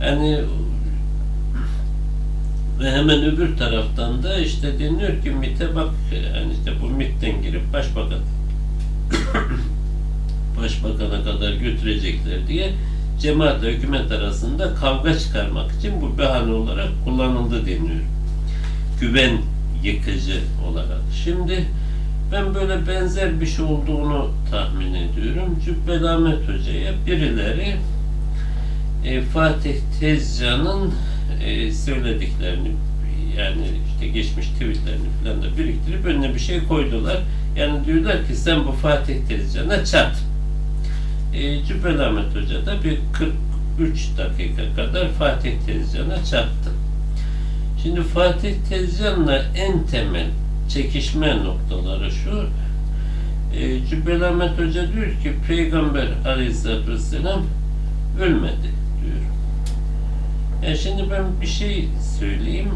hani ve hemen öbür taraftan da işte deniyor ki MIT'e bak yani işte bu MIT'ten girip başbakan başbakana kadar götürecekler diye cemaatle hükümet arasında kavga çıkarmak için bu bahane olarak kullanıldı deniyor. Güven yıkıcı olarak. Şimdi ben böyle benzer bir şey olduğunu tahmin ediyorum. Cübbeli Ahmet Hoca'ya birileri e, Fatih Tezcan'ın e, söylediklerini yani işte geçmiş tweetlerini falan da biriktirip önüne bir şey koydular. Yani diyorlar ki sen bu Fatih Tezcan'a çat. E, Cübbeli Ahmet Hoca da bir 43 dakika kadar Fatih Tezcan'a çattı. Şimdi Fatih Tezcan'la en temel çekişme noktaları şu. E, Cübbeli Ahmet Hoca diyor ki Peygamber Aleyhisselatü Vesselam ölmedi Ya şimdi ben bir şey söyleyeyim.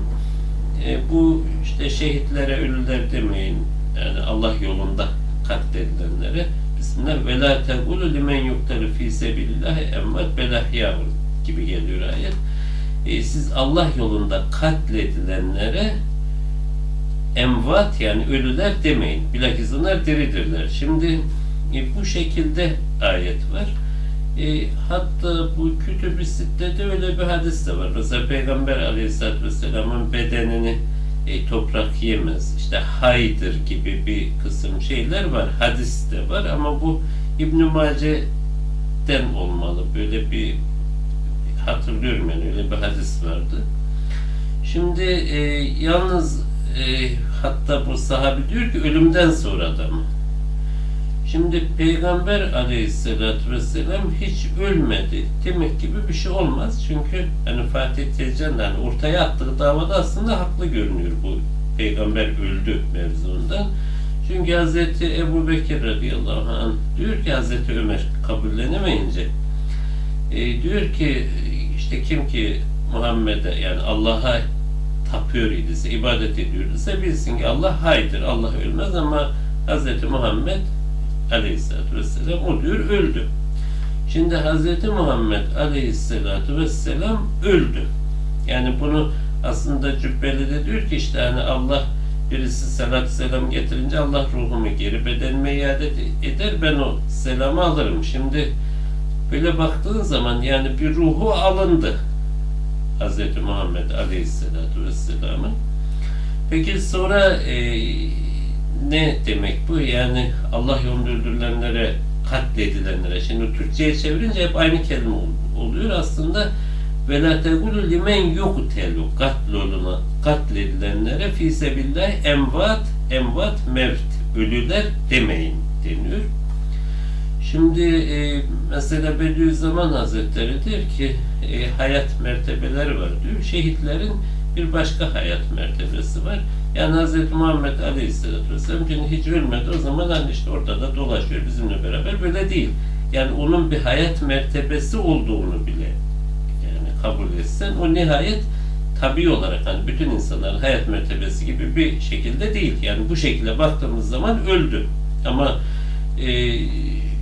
E, bu işte şehitlere ölüler demeyin. Yani Allah yolunda katledilenlere Bismillah ve la tegulu limen yuktaru fi sebilillahi emmat belahyavun gibi geliyor ayet. E, siz Allah yolunda katledilenlere emvat yani ölüler demeyin. Bilakis onlar diridirler. Şimdi e, bu şekilde ayet var. E, hatta bu kütüb-i sittede öyle bir hadis de var. Mesela Peygamber aleyhissalatü vesselamın bedenini e, toprak yemez. İşte haydır gibi bir kısım şeyler var. Hadis de var ama bu İbn-i Mace'den olmalı. Böyle bir hatırlıyorum yani öyle bir hadis vardı. Şimdi e, yalnız e, hatta bu sahabi diyor ki ölümden sonra da mı? Şimdi Peygamber aleyhissalatü vesselam hiç ölmedi demek gibi bir şey olmaz. Çünkü hani Fatih Tezcan hani ortaya attığı davada aslında haklı görünüyor bu peygamber öldü mevzundan. Çünkü Hazreti Ebu Bekir radıyallahu anh diyor ki Hazreti Ömer kabullenemeyince e, diyor ki işte kim ki Muhammed'e yani Allah'a tapıyor idiyse, ibadet ediyorduysa bilsin ki Allah haydır, Allah ölmez ama Hazreti Muhammed Aleyhisselatü Vesselam o diyor öldü. Şimdi Hazreti Muhammed Aleyhisselatü Vesselam öldü. Yani bunu aslında Cübbeli de diyor ki işte hani Allah birisi salat selam getirince Allah ruhumu geri bedenime iade eder ben o selamı alırım. Şimdi böyle baktığın zaman yani bir ruhu alındı. Hz. Muhammed Aleyhisselatü Vesselam'ın. Peki sonra e, ne demek bu? Yani Allah yolunda öldürülenlere, katledilenlere. Şimdi Türkçe'ye çevirince hep aynı kelime oluyor. Aslında la tegulu limen yuktelu katloluna katledilenlere fi sebillah emvat emvat mevt ölüler demeyin deniyor. Şimdi e, mesela Bediüzzaman Hazretleri diyor ki e, hayat mertebeleri var diyor. Şehitlerin bir başka hayat mertebesi var. Yani Hz. Muhammed Aleyhisselatü Vesselam şimdi hiç ölmedi. O zaman hani işte ortada dolaşıyor bizimle beraber. Böyle değil. Yani onun bir hayat mertebesi olduğunu bile yani kabul etsen o nihayet tabi olarak hani bütün insanların hayat mertebesi gibi bir şekilde değil. Yani bu şekilde baktığımız zaman öldü. Ama e,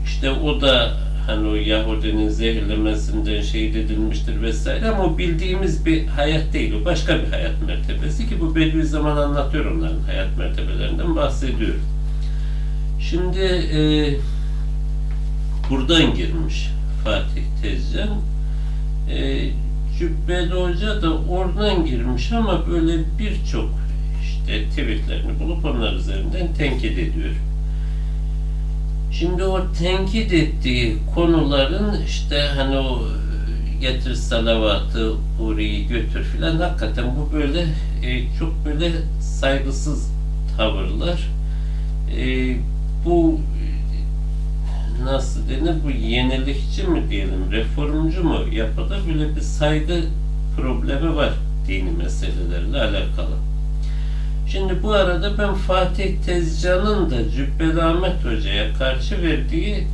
işte o da hani o Yahudinin zehirlemesinden şehit edilmiştir vesaire ama o bildiğimiz bir hayat değil. O başka bir hayat mertebesi ki bu Bediüzzaman anlatıyor onların hayat mertebelerinden bahsediyor. Şimdi e, buradan girmiş Fatih Tezcan. E, Cübbeli Hoca da oradan girmiş ama böyle birçok işte tweetlerini bulup onlar üzerinden tenkit ediyor. Şimdi o tenkit ettiği konuların işte hani o getir salavatı, huriyi götür filan hakikaten bu böyle e, çok böyle saygısız tavırlar. E, bu nasıl denir bu yenilikçi mi diyelim reformcu mu yapıda böyle bir saygı problemi var dini meselelerle alakalı. Şimdi bu arada ben Fatih Tezcan'ın da Cübbeli Ahmet Hoca'ya karşı verdiği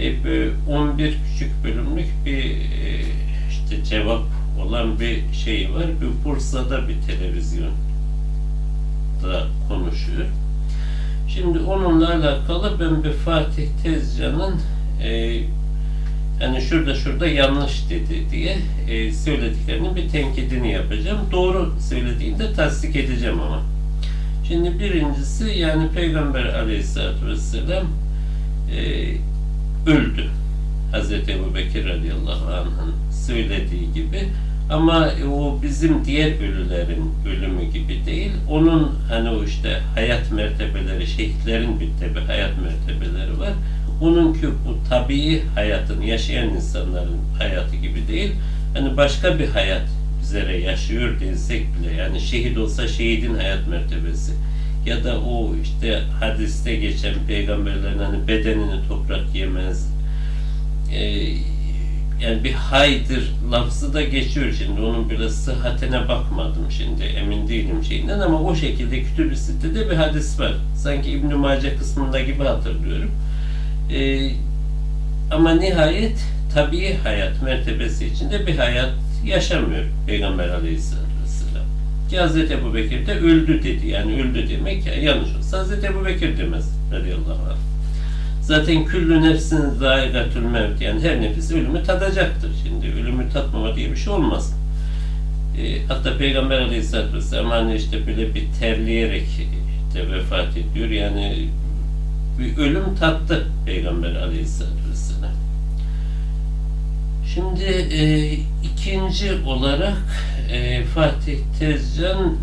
e, böyle 11 küçük bölümlük bir e, işte cevap olan bir şey var. Bir Bursa'da bir televizyonda konuşuyor. Şimdi onunla alakalı ben bir Fatih Tezcan'ın e, Yani şurada şurada yanlış dedi diye e, söylediklerinin bir tenkidini yapacağım. Doğru söylediğinde tasdik edeceğim ama. Şimdi birincisi yani Peygamber aleyhissalatü vesselam e, öldü. Hazreti Ebu Bekir radıyallahu anh'ın söylediği gibi ama o bizim diğer ölülerin ölümü gibi değil. Onun hani o işte hayat mertebeleri, şehitlerin bir tabi hayat mertebeleri var. Onunki bu tabii hayatın yaşayan insanların hayatı gibi değil. Hani başka bir hayat üzere yaşıyor desek bile yani şehit olsa şehidin hayat mertebesi. Ya da o işte hadiste geçen peygamberlerin hani bedenini toprak yemez. E, yani bir haydır lafzı da geçiyor şimdi. Onun böyle sıhhatine bakmadım şimdi emin değilim şeyinden ama o şekilde kütüb-i sitede bir hadis var. Sanki İbn-i Mace kısmında gibi hatırlıyorum. E, ama nihayet tabii hayat mertebesi içinde bir hayat yaşamıyor Peygamber Aleyhisselatü Vesselam. Ki Hz. Ebu Bekir de öldü dedi. Yani öldü demek yanlış olsa Hz. Ebu Bekir demez radıyallahu anh. Zaten küllü nefsin zâigatül mevt yani her nefis ölümü tadacaktır. Şimdi ölümü tatmama diye bir şey olmaz. E, hatta Peygamber Aleyhisselatü Vesselam hani işte böyle bir terleyerek işte vefat ediyor. Yani bir ölüm tattı Peygamber Aleyhisselatü Vesselam. Şimdi e, ikinci olarak e, Fatih Tezcan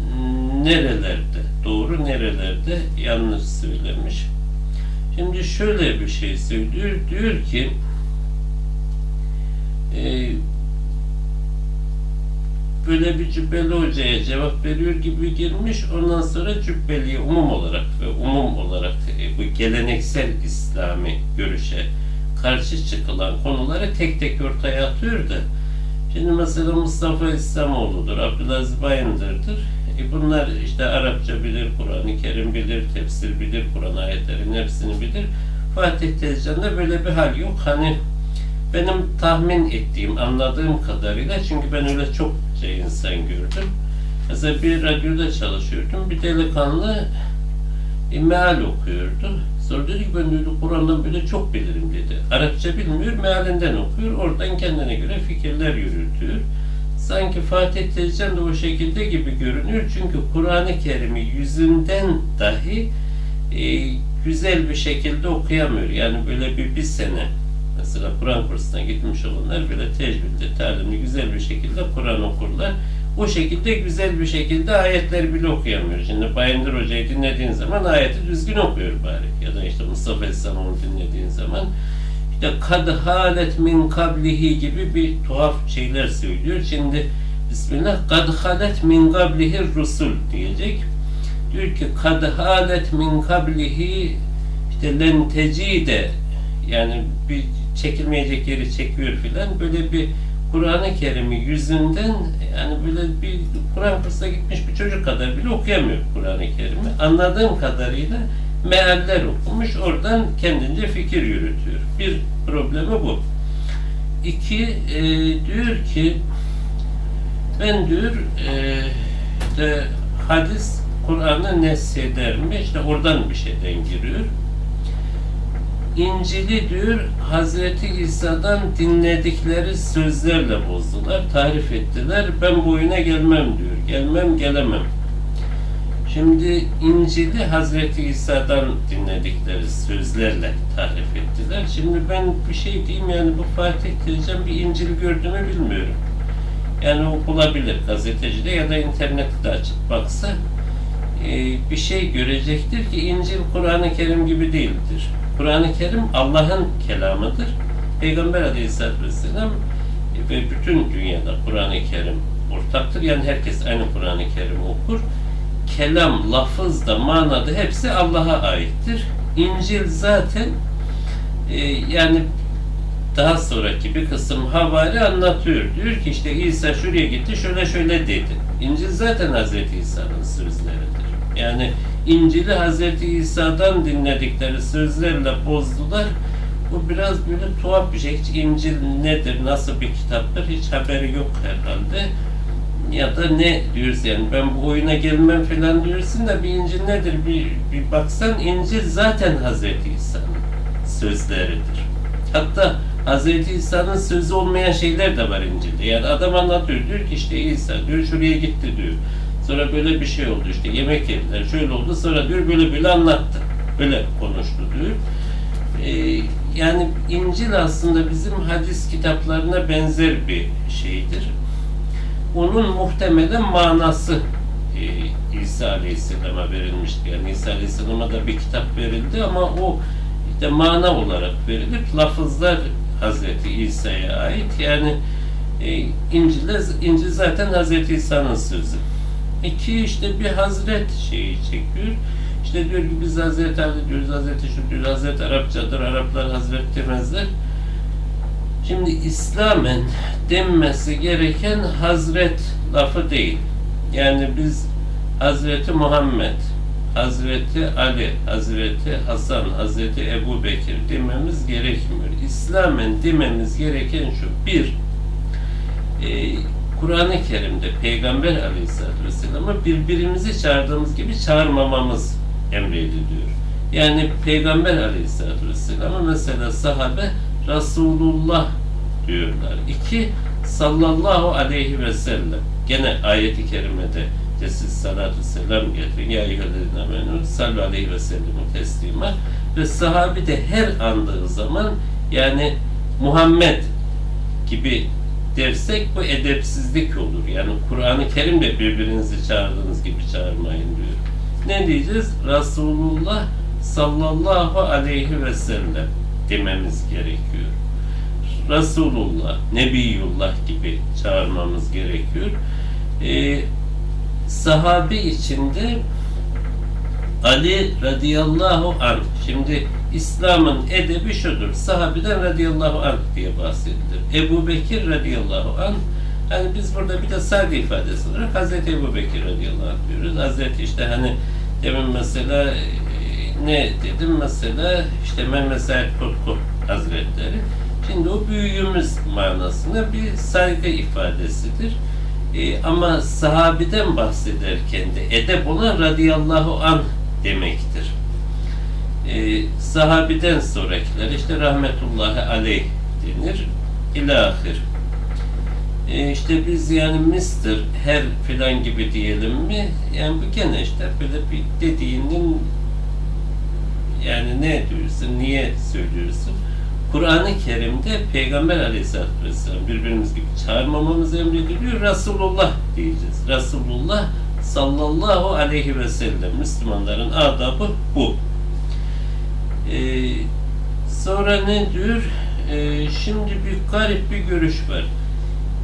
nerelerde doğru nerelerde yanlış söylemiş. Şimdi şöyle bir şey söylüyor. Diyor ki e, böyle bir Cübbeli Hoca'ya cevap veriyor gibi girmiş. Ondan sonra Cübbeli'ye umum olarak ve umum olarak e, bu geleneksel İslami görüşe karşı çıkılan konuları tek tek ortaya atıyor da şimdi mesela Mustafa İslamoğlu'dur, Abdülaziz Bayındır'dır. E bunlar işte Arapça bilir, Kur'an-ı Kerim bilir, tefsir bilir, Kur'an ayetlerinin hepsini bilir. Fatih Tezcan'da böyle bir hal yok. Hani benim tahmin ettiğim, anladığım kadarıyla çünkü ben öyle çok şey insan gördüm. Mesela bir radyoda çalışıyordum. Bir delikanlı e, meal okuyordu. Sonra dedi ki ben dedi Kur'an'dan böyle çok bilirim dedi. Arapça bilmiyor, mealinden okuyor. Oradan kendine göre fikirler yürütüyor. Sanki Fatih Tezcan da o şekilde gibi görünüyor. Çünkü Kur'an-ı Kerim'i yüzünden dahi e, güzel bir şekilde okuyamıyor. Yani böyle bir, bir sene mesela Kur'an kursuna gitmiş olanlar böyle tecrübeli, talimli güzel bir şekilde Kur'an okurlar. O şekilde güzel bir şekilde ayetleri bile okuyamıyor. Şimdi Bayındır Hoca'yı dinlediğin zaman ayeti düzgün okuyor bari. Ya da işte Mustafa Aleyhisselam'ı dinlediğin zaman işte kad halet min kablihi gibi bir tuhaf şeyler söylüyor. Şimdi Bismillah kad halet min kablihi rusul diyecek. Diyor ki kad halet min kablihi işte len tecide yani bir çekilmeyecek yeri çekiyor filan böyle bir Kur'an-ı Kerim'i yüzünden yani böyle bir Kur'an kursuna gitmiş bir çocuk kadar bile okuyamıyor Kur'an-ı Kerim'i. Anladığım kadarıyla mealler okumuş, oradan kendince fikir yürütüyor. Bir problemi bu. İki, e, diyor ki ben diyor e, de hadis Kur'an'ı nesheder mi? İşte oradan bir şeyden giriyor. İncil'i diyor Hazreti İsa'dan dinledikleri sözlerle bozdular, tarif ettiler. Ben bu oyuna gelmem diyor. Gelmem, gelemem. Şimdi İncil'i Hazreti İsa'dan dinledikleri sözlerle tarif ettiler. Şimdi ben bir şey diyeyim yani bu Fatih Tezcan bir İncil gördü mü bilmiyorum. Yani o bulabilir gazetecide ya da internette açıp baksa e, bir şey görecektir ki İncil Kur'an-ı Kerim gibi değildir. Kur'an-ı Kerim Allah'ın kelamıdır. Peygamber Aleyhisselatü Vesselam ve bütün dünyada Kur'an-ı Kerim ortaktır. Yani herkes aynı Kur'an-ı Kerim okur. Kelam, lafız da, manada hepsi Allah'a aittir. İncil zaten e, yani daha sonraki bir kısım havari anlatıyor. Diyor ki işte İsa şuraya gitti, şöyle şöyle dedi. İncil zaten Hazreti İsa'nın sözleridir. Yani İncil'i Hazreti İsa'dan dinledikleri sözlerle bozdular. Bu biraz böyle tuhaf bir şey. Hiç İncil nedir, nasıl bir kitaptır hiç haberi yok herhalde. Ya da ne diyoruz yani ben bu oyuna gelmem falan diyorsun da bir İncil nedir bir, bir baksan İncil zaten Hazreti İsa'nın sözleridir. Hatta Hz. İsa'nın sözü olmayan şeyler de var İncil'de. Yani adam anlatıyor, diyor ki işte İsa diyor şuraya gitti diyor. Sonra böyle bir şey oldu işte yemek yediler, şöyle oldu. Sonra diyor böyle böyle anlattı. Böyle konuştu diyor. Ee, yani İncil aslında bizim hadis kitaplarına benzer bir şeydir. Onun muhtemelen manası e, İsa Aleyhisselam'a verilmişti. Yani İsa Aleyhisselam'a da bir kitap verildi ama o işte mana olarak verilip lafızlar Hazreti İsa'ya ait. Yani e, İncil'de, İncil zaten Hazreti İsa'nın sözü. İki işte bir Hazret şeyi çekiyor. İşte diyor ki biz Hazreti Ali diyoruz, Hazreti şu diyor, Hazreti Arapçadır, Araplar Hazret demezler. Şimdi İslamen denmesi gereken Hazret lafı değil. Yani biz Hazreti Muhammed, Hazreti Ali, Hazreti Hasan, Hazreti Ebu Bekir dememiz gerekmiyor. İslamen dememiz gereken şu. Bir, e, Kur'an-ı Kerim'de Peygamber Aleyhisselatü Vesselam'ı birbirimizi çağırdığımız gibi çağırmamamız emrediliyor. Yani Peygamber Aleyhisselatü Vesselam'a mesela sahabe Resulullah diyorlar. İki, sallallahu aleyhi ve sellem. Gene ayeti kerimede siz salatu selam getirin. Ya eyyühellezine amenü sallu aleyhi ve sellem teslima. Ve sahabi de her andığı zaman yani Muhammed gibi dersek bu edepsizlik olur. Yani Kur'an-ı Kerim'le birbirinizi çağırdığınız gibi çağırmayın diyor. Ne diyeceğiz? Resulullah sallallahu aleyhi ve sellem dememiz gerekiyor. Resulullah, Nebiyullah gibi çağırmamız gerekiyor. Ee, sahabe içinde Ali radıyallahu anh. Şimdi İslam'ın edebi şudur. Sahabeden radıyallahu anh diye bahsedilir. Ebu Bekir radıyallahu anh. Hani biz burada bir de sade ifadesi olarak Hazreti Ebu Bekir radıyallahu anh diyoruz. Hazreti işte hani demin mesela e, ne dedim mesela işte Mehmet Said Kutku Hazretleri. Şimdi o büyüğümüz manasında bir saygı ifadesidir. E, ama sahabiden bahsederken de edep olan radıyallahu anh demektir. E, sahabiden sonrakiler işte rahmetullahi aleyh denir. İlahir. E, işte biz yani Mr. her filan gibi diyelim mi? Yani bu gene işte böyle bir dediğinin yani ne diyorsun, niye söylüyorsun? Kur'an-ı Kerim'de Peygamber Aleyhisselatü Vesselam birbirimiz gibi çağırmamamız emrediliyor. Resulullah diyeceğiz. Resulullah sallallahu aleyhi ve sellem Müslümanların adabı bu. Ee, sonra ne diyor? Ee, şimdi bir garip bir görüş var.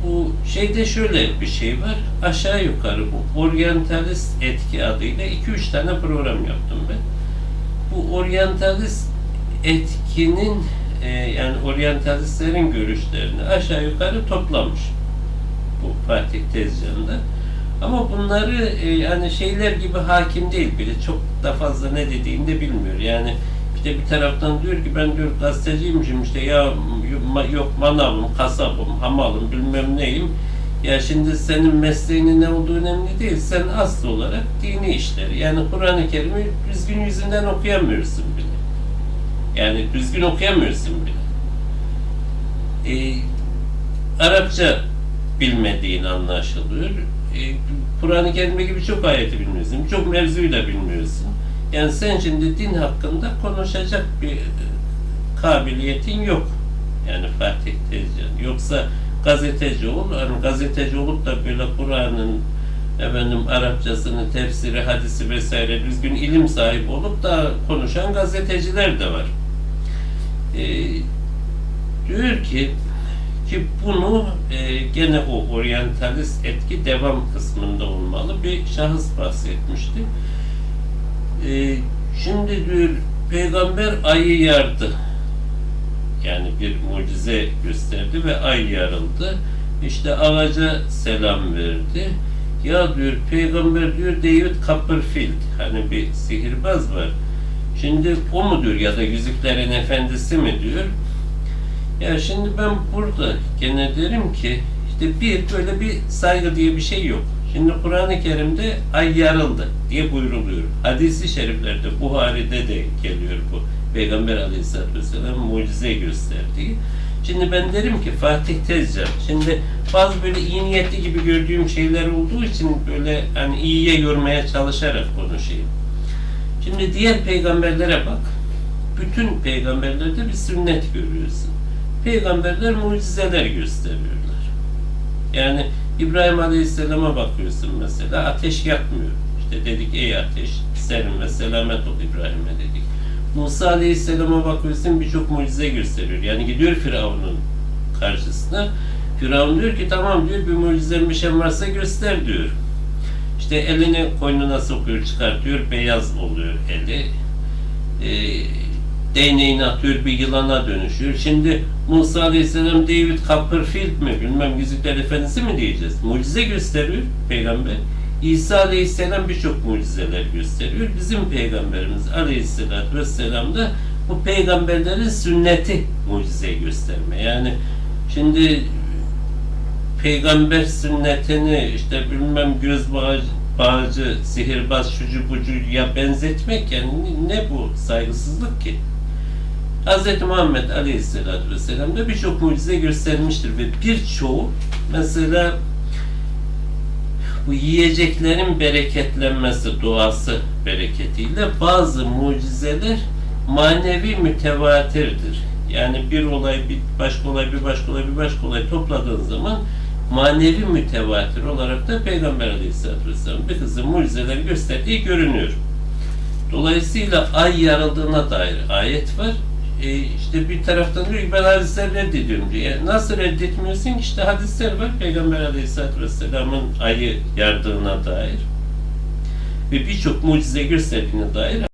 Bu şeyde şöyle bir şey var. Aşağı yukarı bu oryantalist etki adıyla 2-3 tane program yaptım ben. Bu oryantalist etkinin e, yani oryantalistlerin görüşlerini aşağı yukarı toplamış bu Fatih Tezcan'da. Ama bunları e, yani şeyler gibi hakim değil bile çok da fazla ne dediğini de bilmiyor. Yani işte bir taraftan diyor ki ben diyor gazeteciymişim işte ya yok manavım, kasabım, hamalım bilmem neyim. Ya şimdi senin mesleğinin ne olduğu önemli değil. Sen asıl olarak dini işleri yani Kur'an-ı Kerim'i düzgün yüzünden okuyamıyorsun bile. Yani düzgün okuyamıyorsun bile. Ee, Arapça bilmediğin anlaşılıyor. Ee, Kur'an-ı Kerim'e gibi çok ayeti bilmiyorsun. Çok mevzuyu da bilmiyorsun. Yani sen şimdi din hakkında konuşacak bir e, kabiliyetin yok. Yani Fatih Tezcan. Yoksa gazeteci ol. Yani gazeteci olup da böyle Kur'an'ın efendim Arapçasını, tefsiri, hadisi vesaire düzgün ilim sahibi olup da konuşan gazeteciler de var. Ee, diyor ki ki bunu e, gene o oryantalist etki devam kısmında olmalı bir şahıs bahsetmişti. E, şimdi diyor peygamber ayı yardı. Yani bir mucize gösterdi ve ay yarıldı. İşte ağaca selam verdi. Ya diyor peygamber diyor David Copperfield hani bir sihirbaz var. Şimdi o mu diyor ya da Yüzüklerin Efendisi mi diyor. Ya şimdi ben burada gene derim ki işte bir böyle bir saygı diye bir şey yok. Şimdi Kur'an-ı Kerim'de ay yarıldı diye buyruluyor. Hadisi şeriflerde Buhari'de de geliyor bu. Peygamber Aleyhisselatü Vesselam mucize gösterdiği. Şimdi ben derim ki Fatih Tezcan. Şimdi bazı böyle iyi niyetli gibi gördüğüm şeyler olduğu için böyle hani iyiye yormaya çalışarak konuşayım. Şimdi diğer peygamberlere bak. Bütün peygamberlerde bir sünnet görüyorsun. Peygamberler mucizeler gösteriyorlar. Yani İbrahim Aleyhisselam'a bakıyorsun mesela ateş yakmıyor. İşte dedik ey ateş serin ve selamet ol İbrahim'e dedik. Musa Aleyhisselam'a bakıyorsun birçok mucize gösteriyor. Yani gidiyor Firavun'un karşısına. Firavun diyor ki tamam diyor bir mucize bir şey varsa göster diyor. İşte elini koynuna sokuyor çıkartıyor beyaz oluyor eli. Ee, değneğini atıyor bir yılana dönüşüyor. Şimdi Musa Aleyhisselam David Copperfield mi bilmem Yüzükler Efendisi mi diyeceğiz. Mucize gösteriyor peygamber. İsa Aleyhisselam birçok mucizeler gösteriyor. Bizim peygamberimiz Aleyhisselatü Vesselam da bu peygamberlerin sünneti mucize gösterme. Yani şimdi peygamber sünnetini işte bilmem göz bağcı, bağcı sihirbaz, şucu bucu ya benzetmek yani ne bu saygısızlık ki? Hz. Muhammed Aleyhisselatü Vesselam da birçok mucize göstermiştir ve birçoğu mesela bu yiyeceklerin bereketlenmesi duası bereketiyle bazı mucizeler manevi mütevatirdir. Yani bir olay, bir başka olay, bir başka olay, bir başka olay topladığın zaman manevi mütevatir olarak da Peygamber Aleyhisselatü Vesselam bir kısım mucizeler gösterdiği görünüyor. Dolayısıyla ay yarıldığına dair ayet var. E işte bir taraftan diyor ki ben hadisleri reddediyorum. diyor. E nasıl reddetmiyorsun işte hadisler var. Peygamber Aleyhisselatü Vesselam'ın ayı yardığına dair ve birçok mucize gösterdiğine dair